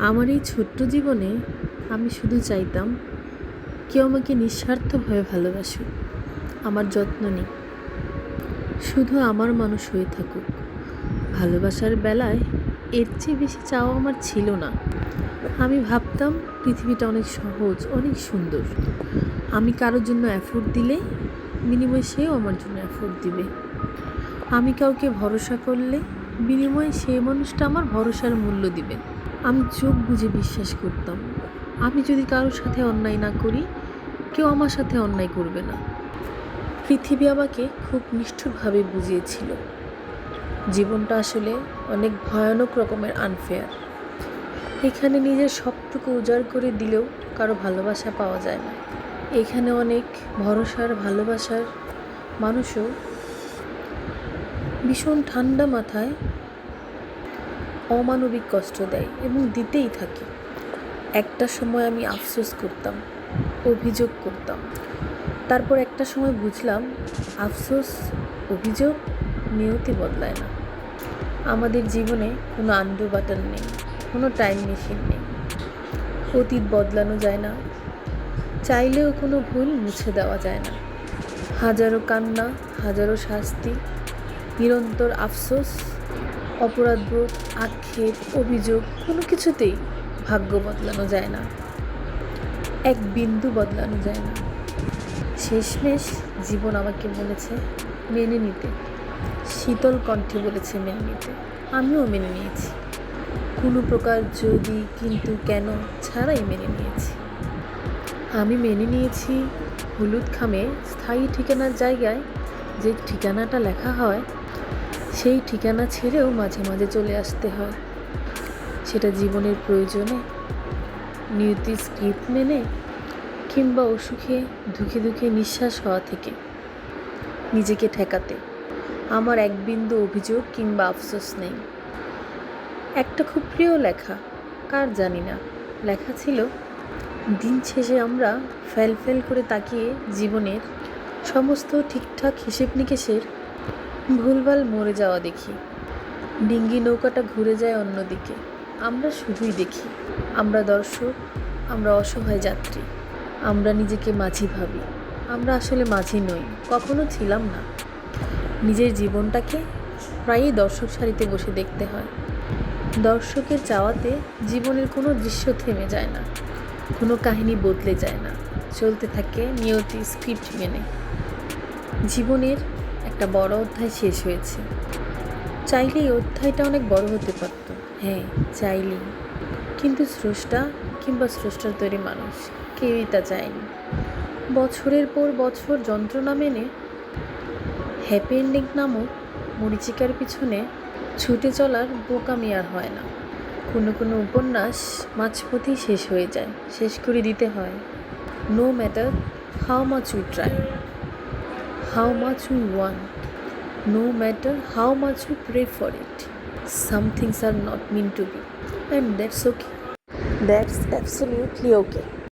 আমার এই ছোট্ট জীবনে আমি শুধু চাইতাম কেউ আমাকে নিঃস্বার্থভাবে ভালোবাসুক, আমার যত্ন নিক। শুধু আমার মানুষ হয়ে থাকুক। ভালোবাসার বেলায় এর চেয়ে বেশি চাওয়া আমার ছিল না। আমি ভাবতাম পৃথিবীটা অনেক সহজ, অনেক সুন্দর। আমি কারোর জন্য অ্যাফোর্ড দিলে, বিনিময়ে সেও আমার জন্য অ্যাফোর্ড দিবে। আমি কাউকে ভরসা করলে, বিনিময়ে সেই মানুষটা আমার ভরসার মূল্য দিবে। আমি চোখ বুঝে বিশ্বাস করতাম। আমি যদি কারোর সাথে অন্যায় না করি, কেউ আমার সাথে অন্যায় করবে না। পৃথিবী আমাকে খুব নিষ্ঠুরভাবে বুঝিয়েছিল। জীবনটা আসলে অনেক ভয়ানক রকমের আনফেয়ার এখানে নিজের সবটুকু উজাড় করে দিলেও কারও ভালোবাসা পাওয়া যায় না। এখানে অনেক ভরসার, ভালোবাসার মানুষও ভীষণ ঠান্ডা মাথায় অমানবিক কষ্ট দেয় এবং দিতেই থাকে। একটা সময় আমি আফসোস করতাম, অভিযোগ করতাম। তারপর একটা সময় বুঝলাম, আফসোস, অভিযোগ নিয়তি বদলায় না। আমাদের জীবনে কোনো আন্ডু নেই, কোনো টাইম মেশিন নেই। অতীত বদলানো যায় না, চাইলেও কোনো ভুল মুছে দেওয়া যায় না। হাজারো কান্না, হাজারো শাস্তি, নিরন্তর আফসোস অপরাধবোধ, আক্ষেপ, অভিযোগ কোনো কিছুতেই ভাগ্য বদলানো যায় না। এক বিন্দু বদলানো যায় না। শেষমেশ জীবন আমাকে বলেছে, মেনে নিতে। শীতল কণ্ঠে বলেছে, মেনে নিতে। আমিও মেনে নিয়েছি। কোনো প্রকার যদি, কিন্তু কেন ছাড়াই মেনে নিয়েছি। আমি মেনে নিয়েছি হলুদ খামে স্থায়ী ঠিকানার জায়গায় যে ঠিকানাটা লেখা হয় সেই ঠিকানা ছেড়েও মাঝে মাঝে চলে আসতে হয়। সেটা জীবনের প্রয়োজনে নিয়তি স্ক্রিপ্ট মেনে কিংবা অসুখে ধুকে দুঃখে নিঃশ্বাস হওয়া থেকে নিজেকে ঠেকাতে। আমার এক বিন্দু অভিযোগ কিংবা আফসোস নেই। একটা খুব প্রিয় লেখা, কার জানি না। লেখা ছিল, দিন শেষে আমরা ফেল ফেল করে তাকিয়ে জীবনের সমস্ত ঠিকঠাক হিসেব নিকেশের ভুলভাল মরে যাওয়া দেখি। ডিঙ্গি নৌকাটা ঘুরে যায় অন্যদিকে। আমরা শুধুই দেখি। আমরা দর্শক, আমরা অসহায় যাত্রী। আমরা নিজেকে মাঝি ভাবি। আমরা আসলে মাঝি নই, কখনো ছিলাম না। নিজের জীবনটাকে প্রায়ই দর্শক সারিতে বসে দেখতে হয়। দর্শকের চাওয়াতে জীবনের কোনো দৃশ্য থেমে যায় না। কোনো কাহিনী বদলে যায় না। চলতে থাকে নিয়তি স্ক্রিপ্ট মেনে। জীবনের একটা বড় অধ্যায় শেষ হয়েছে। চাইলেই অধ্যায়টা অনেক বড় হতে পারত। হ্যাঁ চাইলেই। কিন্তু স্রষ্টা কিংবা স্রষ্টার তৈরি মানুষ কেউই তা চায়নি। বছরের পর বছর যন্ত্রণা মেনে হ্যাপি এন্ডিং নামক মরিচিকার পিছনে ছুটে চলার বোকামি আর হয় না। কোনো কোনো উপন্যাস মাঝপথেই শেষ হয়ে যায়, শেষ করে দিতে হয়। No matter how much we try how much we want, no matter how much we pray for it, some things are not meant to be, and that's okay. That's absolutely okay.